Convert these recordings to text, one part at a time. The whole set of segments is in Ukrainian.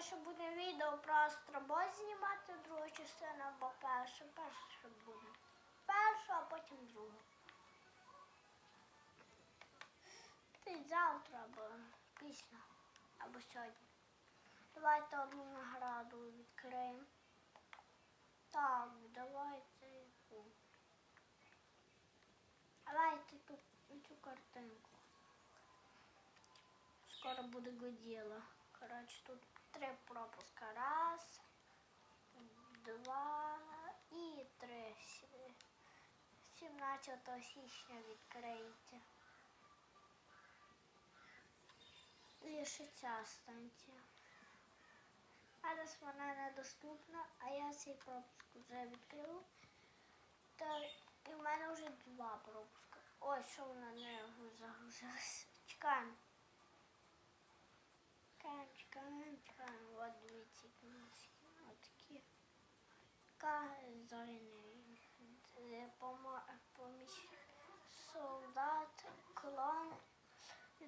думаю, що буде відео про астробот знімати другу частину або першу. Першу буде. Першу, а потім другу. Ти завтра або після, або сьогодні. Давайте одну награду відкриємо. Так, давайте. Давайте тут цю картинку. Скоро буде Годіла. Коротше, тут три пропуска. Раз, два і три. Сі- 17 січня відкриється. Ще ця станція. Зараз вона недоступна, а я цей пропуск вже відкрив. Та і в мене вже два пропуска. Ой, що вона не загрузилася. Чекаємо. Чекаємо, чекаємо, чекаємо. От дивіться, які у нас є. Отакі. Така зоряний. Поміч солдат, клон,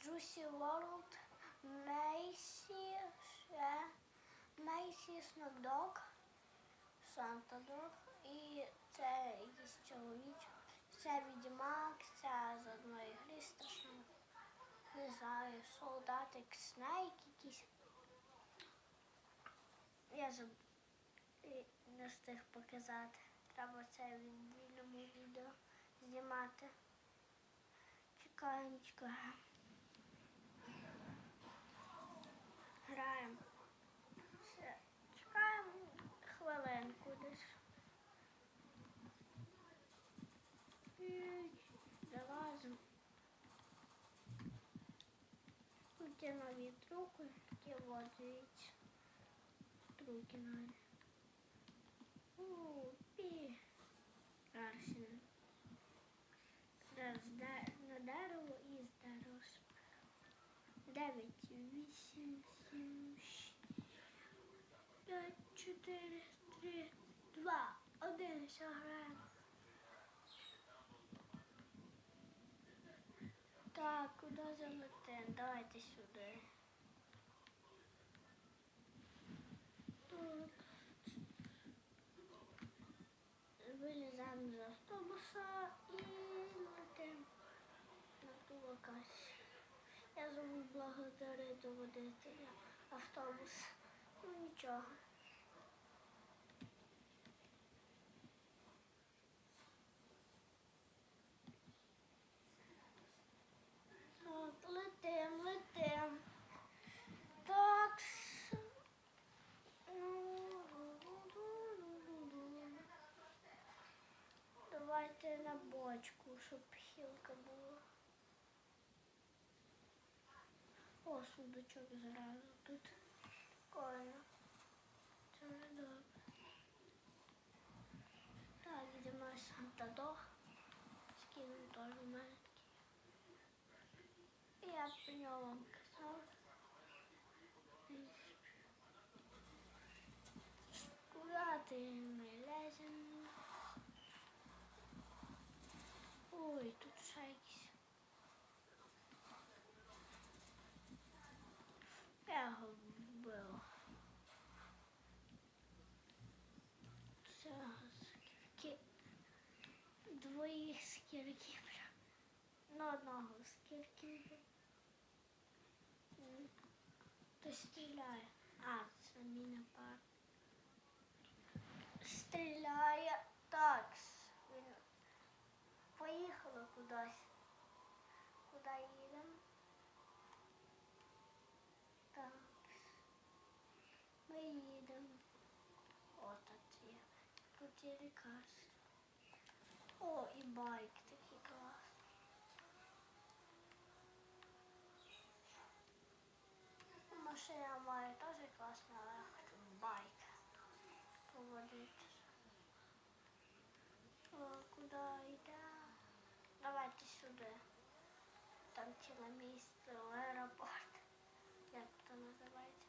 Джусі Ворлд, Мейсі, ще Мейсі Снодок, Санта Дог і це якийсь чоловічок. Це відьмак, це з одної гри страшно. Не знаю, солдатик Снейк якийсь. Я заб... не встиг показати. Треба це в вільному відео знімати. Чекаємо, чекаємо. Граємо. Все. Чекаємо хвилинку десь. Залазимо. Тут є нові трюки, які дивіться. Трюки нові. У, пі. Арсен. Зараз да- на дерево і з. Дев'ять, вісім, сім, п'ять, чотири, три, два, один, все граємо. Так, куди залетим? Давайте сюди. Так. Вилізаємо з автобуса і летимо на ту локацію. Я забув благодарити водителя автобус. Ну нічого. Так, летим, летим. Так. Давайте на бочку, щоб хілка була. О, сундучок зразу тут. Прикольно. Це вже добре. Так, йдемо Сантадох. Скину теж у мене такі. І Я про нього вам казав. Куда ти ми леземо? Ой, тут ще якісь. Я його вбив. Це скільки двоїх прям. На одного скільки. М. Хтось стріляє. А, це міна пар. Стріляє. Так. Кудись. Куди їдемо? Так. Ми їдемо. О, є. Тут є лікарство. О, і байк такий клас. Машина має теж класна, але я хочу байк поводити. О, куди йде? Давайте сюди. Ціле місце, аеропорт. Як це називається?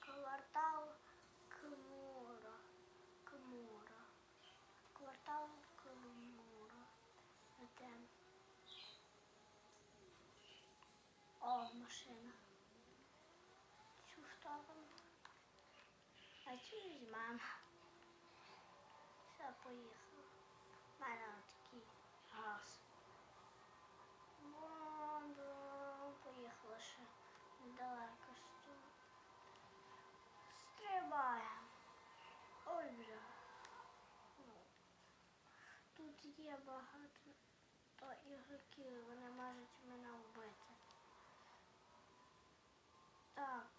Квартал Кмура. Кмура. Квартал Кмура. Йдемо. О, машина. Цю сторону. А цю візьмемо. Все, поїхали. У мене такий газ. Бум, бум, поїхали ще недалеко з тут. Стрибаємо. Ой, бля. Ну, Тут є багато ігроків, вони можуть мене вбити. Так.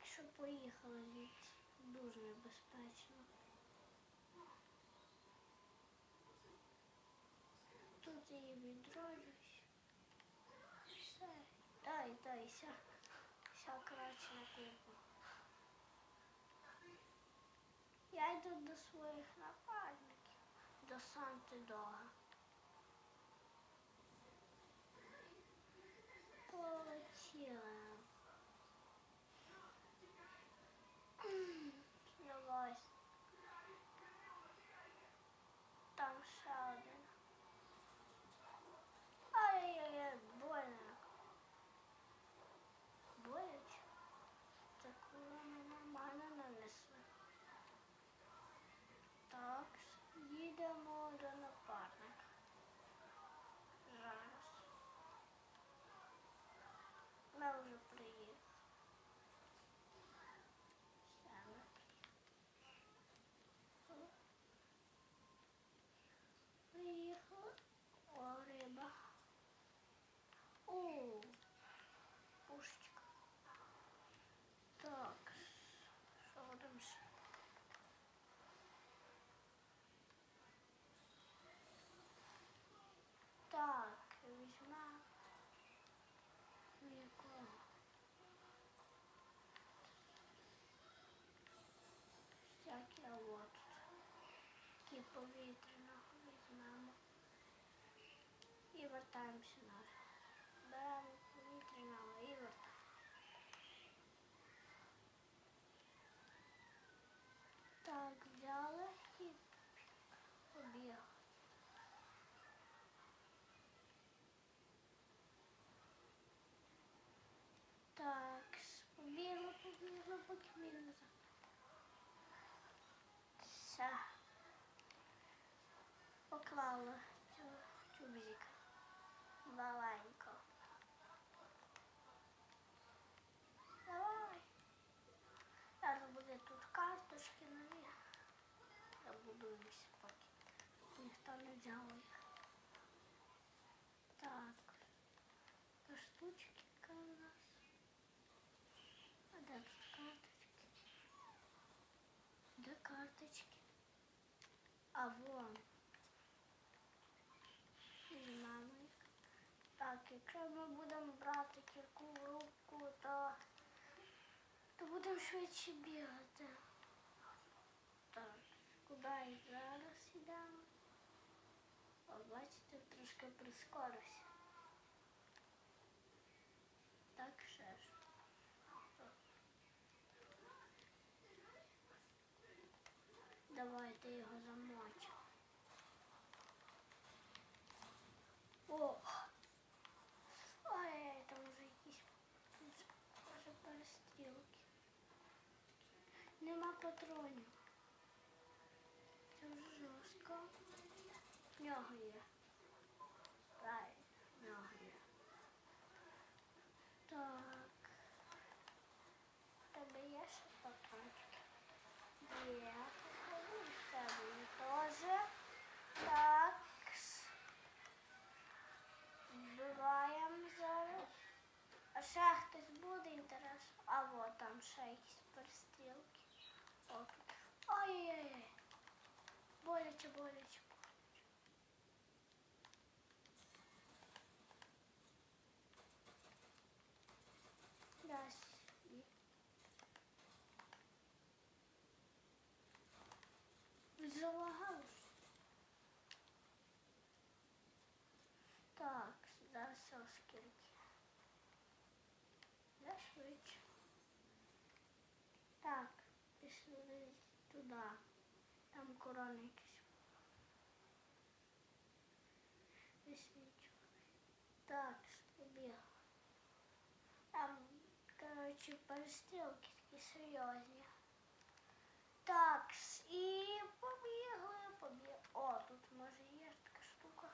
Якщо поїхали звідси, дуже небезпечно. Тут я відроджусь. Все. Дай, дай, ся. Ся краще на купу. Я йду до своїх напарників, до Санти Дога. Полетіли. Давай. Там ще один. Ай-яй-яй, больно. Боляче? Так вони нормально нанесли. Так, їдемо до напарника. Зараз. Ми вже приїхали. Все, ми приїхали. Приїхали. О, риба. О, пушечка. Так, що там ще? Так, візьмемо якого. Всякі от. Такі повітряного візьмемо. І вертаємося на. Беремо повітряного і вертаємо. Так, взяли і побігли. Так, побігли, побігли, поки не за. Все. Поклали цю чубзик. Маленько. Давай. Зараз буде тут карточки нові. Забудуємося поки. Ніхто не взяв їх. Так. Та штучки яка у нас. А де тут карточки? Де карточки? А вон. Якщо ми будемо брати кірку в руку, то, то будемо швидше бігати. Так, куди і зараз йдемо? О, бачите, трошки прискорився. Так, ще ж. Давайте його замочимо. Ой, там вже якісь тут вже перестрілки. Нема патронів. Це жорстко. В нього є. Правильно, в нього є. Так. Тебе є ще патрончики? Є. Теж. Так. Вбиваємо зараз. А ще хтось буде інтерес. А вот там ще якісь перестрілки. О, тут. Ой-ой-ой. Боляче, боляче. Дась. Залагалось. Так, зараз все скільки. Де швидше. Так, пішли туди. Там корона Хлопці перестрілки такі серйозні. Так, і побігли, побігли. О, тут може є така штука.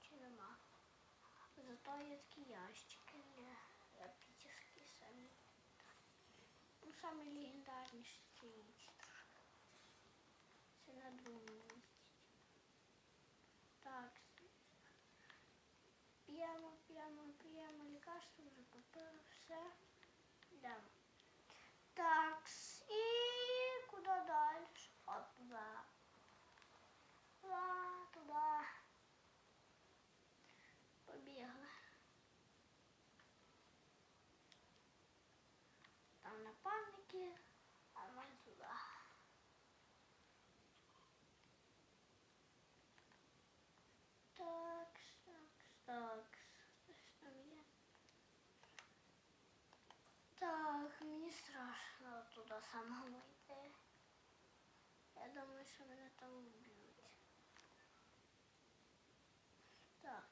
Чи нема? Зато є такі ящики для пітерські самі. Ну, самі легендарніші ці трошки. Це на другому Так, п'ємо, п'ємо, п'ємо, лікарство вже купили, все. Йдемо. Так, і куди далі? От туди. Туди, туди. Побігли. Там напарники, а ми туди. Так, так, так. Щось там є. Так, мені страшно туди самому йти. Я думаю, що мене там вб'ють. Так.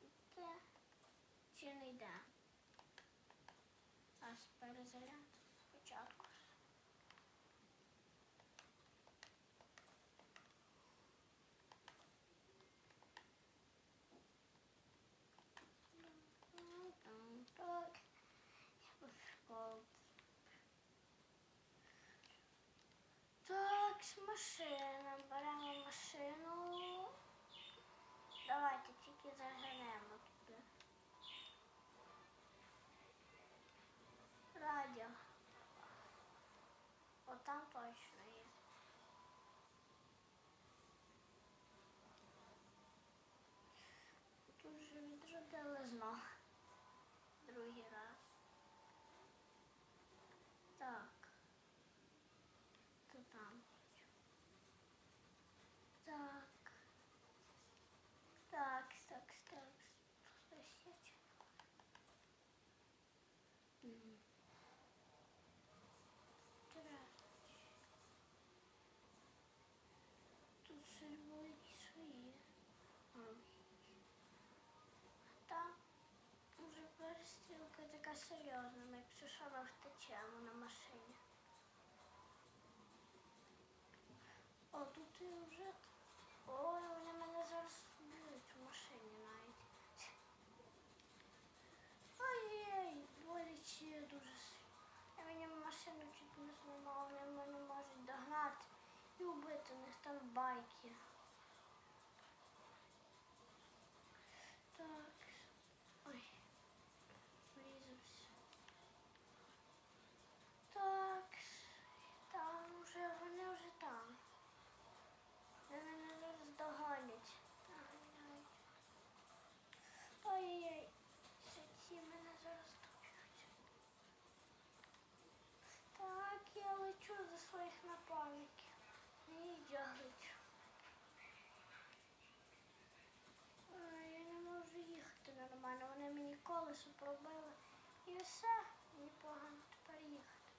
Йде. Чи не йде? Аж перезаряд спочатку. Так. Я пошукав. Так, з машина. Беремо машину. Давайте тільки заженемо туди. Радіо. От там точно є. Тут вже відродили знов. Другий раз. Так. То там. Так. Так, так, так. Сосед. Мгм. Здравствуйте. Тут щось було якісь свої. Та вже перестрілка така серйозна, ми якщо що ми втечемо на машині. О, тут і вже. Ой, вони мене зараз вб'ють в машині навіть. Ой-ой, боляче дуже. Я мені машину чуть не зламала, вони мене можуть догнати і вбити, у них там байки. Так. Ой. Врізався. Так. Там вже, вони вже там. Вони мене зараз доганять. Доганяють. Ой-ой-ой. Це ці мене зараз доб'ють. Так, я лечу за своїх напарників. І я лечу. Ой, Я не можу їхати нормально. Вони мені колесо пробили. І все, мені погано тепер їхати.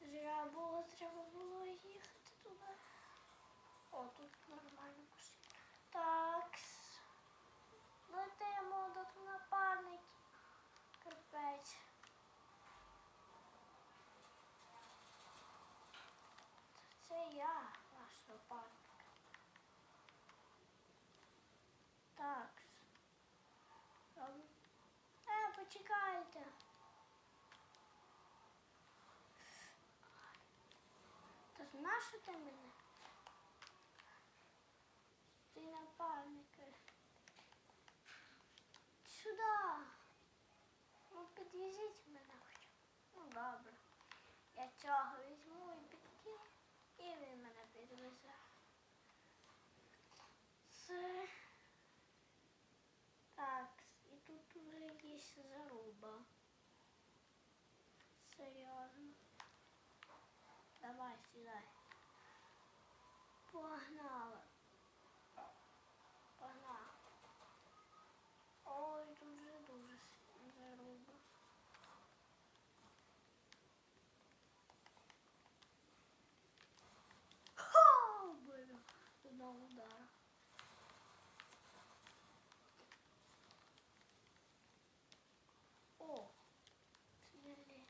Зря було, треба було їхати туди. О, тут нормально машина. Так. Летимо до напарників. Капець. Це я, наш напарник. Так. Ем, Е, почекайте. Та знаєш ти мене? Ти напарники. Сюди. Ну, підвезіть мене. Ну, добре. Я цього візьму і підкину, і він мене підвезе. Це. Так, і тут уже якісь заруба. Серйозно. Давай, сідай. Погнали. Ой, тут вже дуже с- заруба. Ха! Блин, одного удара. О, блін.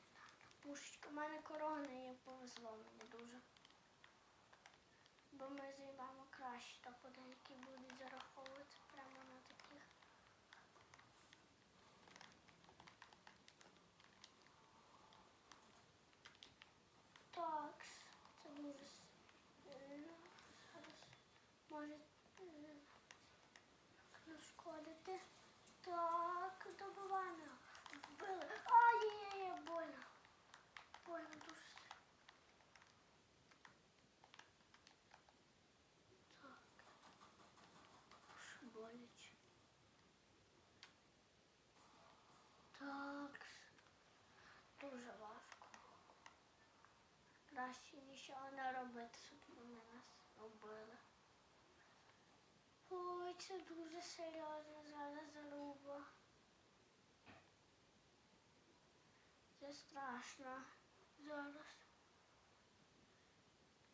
Пушечка, в мене корона і повезло мені дуже. Бо ми займаємо краще топ-1, які будуть зараховуватися прямо на таких. підходити. Так, добиваємо. Вбили. Ай-яй-яй, больно. Больно дуже. сильно. Так. Уж боляче. Так. Дуже важко. Краще нічого не робити, щоб вони нас робили. Ой, це дуже серйозно зараз заруба. Це страшно зараз.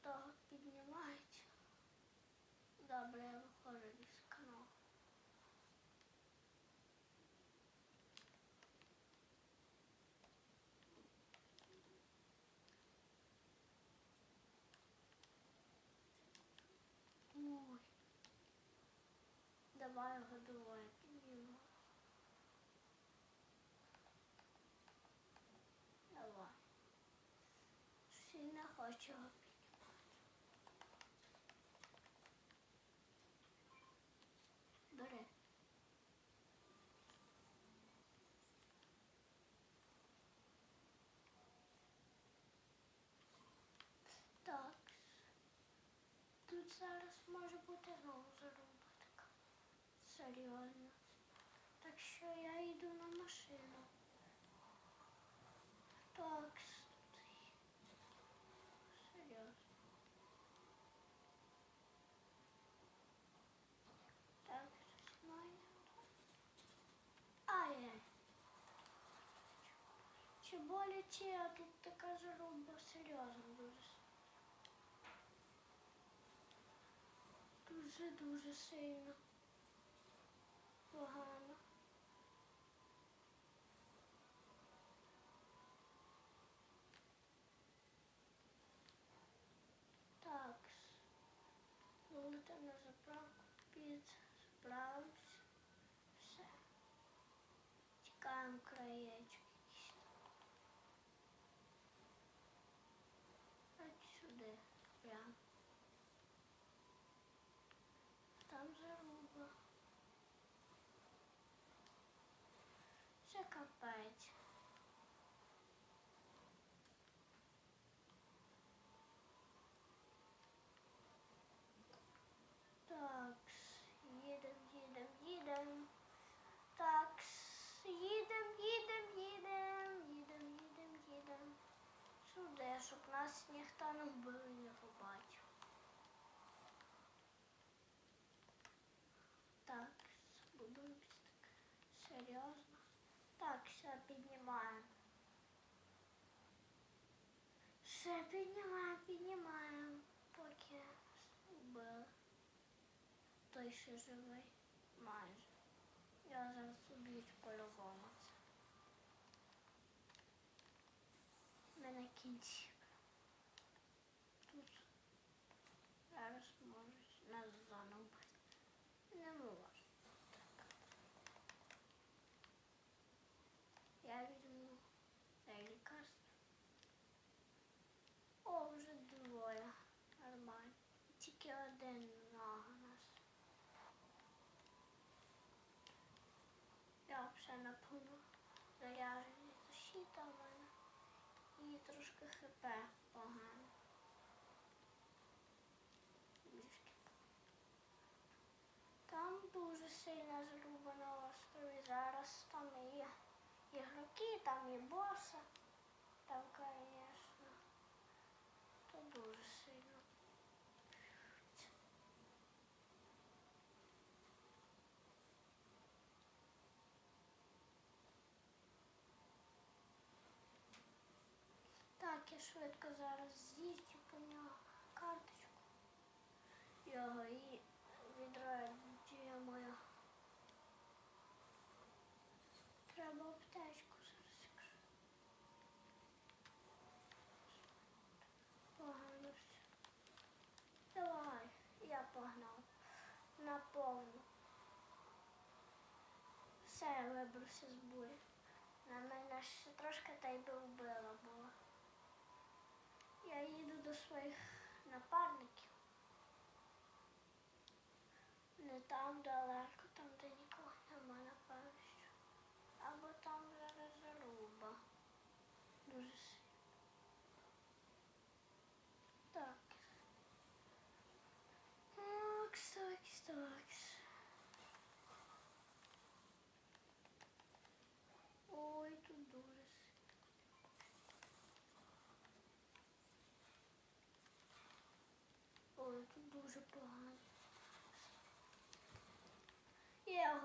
Так, піднімається. Добре, я виходжу із каналу. Ой. Годувай, піднімо. Давай. Всі не хочу його піднімати. Бери. Так. Тут зараз може бути така. Серйозно. Так що я йду на машину. Так. Серйозно. Так, знімаю. Ай-яй. Чи боляче, а тут така заруба серйозно дуже. Дуже-дуже сильно. Погано. Так. Летимо на заправку під справимось. Все. Чекаємо краєчок якийсь. Ось сюди. Прямо. Там заруба. Це. Так, їдем, їдем, їдем. Так, їдем, їдем, їдем, їдем, їдем, їдем. Сюди, щоб нас ніхто не і не побачив. Так, будуємося так. Серйозно. Все піднімаємо. Все піднімаємо, піднімаємо, поки вбили. Той ще живий. Майже. Я зараз уб'ють по-любому. Ми на кінці. Тут зараз можуть нас заново бити. Не можу. Так. Я візьму це лікарство. О, вже двоє. Нормально. Тільки один нога нас. Я вже напевно заряджені защита в мене. І трошки хп погано. Там дуже сильно заруба на острові. Зараз там є ігроки, там є боси. Там, звісно, то дуже сильно. Так, я швидко зараз з'їздю по нього карточку. Його і відрадію моя. Треба аптечку зараз. Погано все. Давай, я погнав. На повну. Все, я вибрався з бурі. На мене ще трошки та й би вбила була. Я їду до своїх напарників. Не там далеко, там де нікого немає напевно. Або там зараз заруба. Дуже сильно. Так. Так, так, так.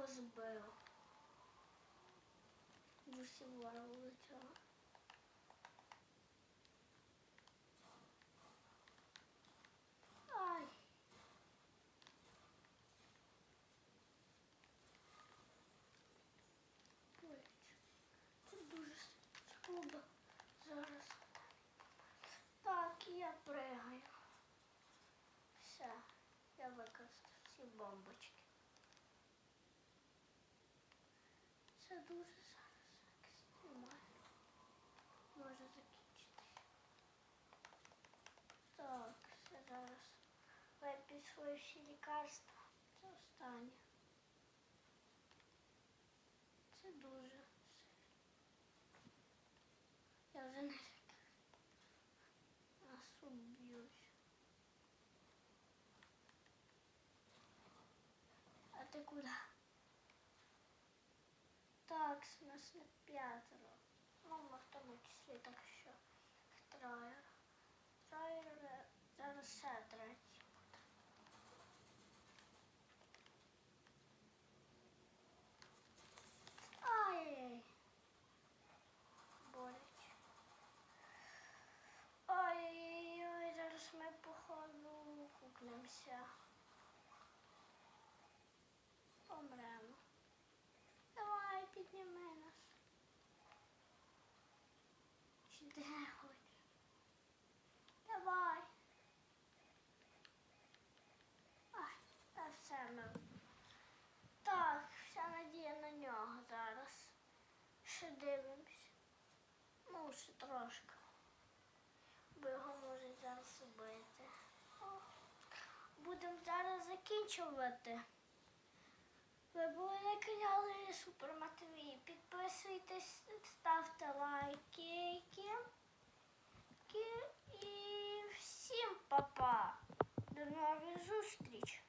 Його збив. Дусі ворогу дуже скруба зараз. Так, я пригаю. Все, я використав всі бомбочки. Це дуже зараз. Може закінчитися. Так, все зараз. Вип'ю свої всі лікарства. Це останнє. Це дуже. Я вже не лікар. Нас уб'ють. А ти куди? Так, нас на п'ятеро. Ну, в тому числі так що троє. Троє зараз ще третій буде. Ай-яй. Боляче. Ой-ой-ой, зараз ми походу кукнемося. Помремо. Давай, підніми нас. Де хоч? Давай. Ай, та все ми. Так, вся надія на нього зараз. Ще дивимось. Ну, ще трошки. Бо його можуть зараз убити. Будемо зараз закінчувати. Ви були на каналі Супер Матвій. Підписуйтесь, ставте лайки. І всім па-па. До нових зустріч!